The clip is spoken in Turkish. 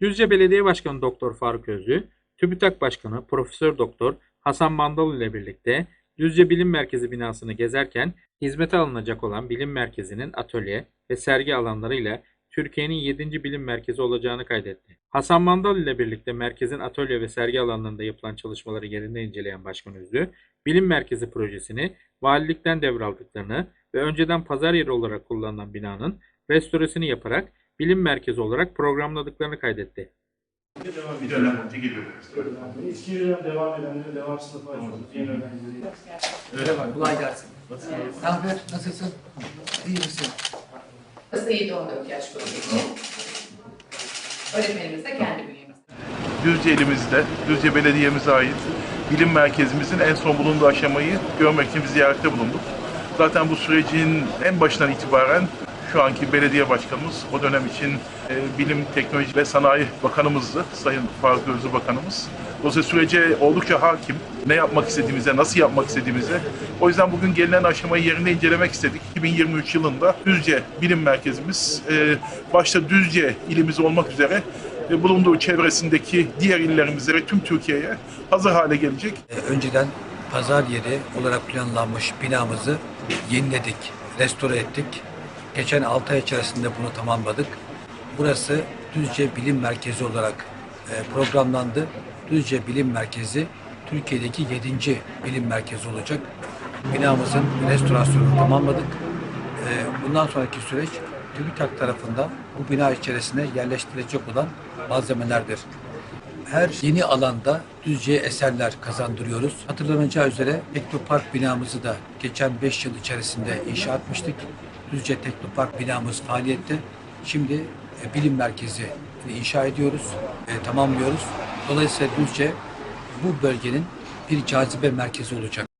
Düzce Belediye Başkanı Doktor Faruk Özlü, TÜBİTAK Başkanı Profesör Doktor Hasan Mandal ile birlikte Düzce Bilim Merkezi binasını gezerken hizmete alınacak olan bilim merkezinin atölye ve sergi alanlarıyla Türkiye'nin 7. bilim merkezi olacağını kaydetti. Hasan Mandal ile birlikte merkezin atölye ve sergi alanlarında yapılan çalışmaları yerinde inceleyen Başkan Özlü, bilim merkezi projesini valilikten devraldıklarını ve önceden pazar yeri olarak kullanılan binanın restoresini yaparak bilim merkezi olarak programladıklarını kaydetti. Önce geliyoruz. Eski dönem devam edenleri devam sınıfı açıyoruz. Yeni öğrencileri. Merhaba, kolay gelsin. Ne haber, nasılsın? İyi misin? Burası 7-14 yaş grubu için. Öğretmenimiz de kendi bünyemiz. Düzce elimizde, Düzce Belediye'mize ait bilim merkezimizin en son bulunduğu aşamayı görmek için bir ziyarette bulunduk. Zaten bu sürecin en başından itibaren şu anki belediye başkanımız, o dönem için e, Bilim, Teknoloji ve Sanayi Bakanımızdı, Sayın Faruk Özlü Bakanımız. Dolayısıyla sürece oldukça hakim, ne yapmak istediğimize, nasıl yapmak istediğimize. O yüzden bugün gelinen aşamayı yerinde incelemek istedik. 2023 yılında Düzce Bilim Merkezimiz, e, başta Düzce ilimiz olmak üzere ve bulunduğu çevresindeki diğer illerimize ve tüm Türkiye'ye hazır hale gelecek. Ee, önceden pazar yeri olarak planlanmış binamızı yeniledik, restore ettik. Geçen 6 ay içerisinde bunu tamamladık. Burası Düzce Bilim Merkezi olarak e, programlandı. Düzce Bilim Merkezi Türkiye'deki 7. bilim merkezi olacak. Binamızın restorasyonunu tamamladık. E, bundan sonraki süreç TÜBİTAK tarafından bu bina içerisine yerleştirilecek olan malzemelerdir. Her yeni alanda Düzce'ye eserler kazandırıyoruz. Hatırlanacağı üzere Teknopark binamızı da geçen 5 yıl içerisinde inşa etmiştik. Düzce Teknopark binamız faaliyette. Şimdi e, bilim merkezi inşa ediyoruz, e, tamamlıyoruz. Dolayısıyla Düzce bu bölgenin bir cazibe merkezi olacak.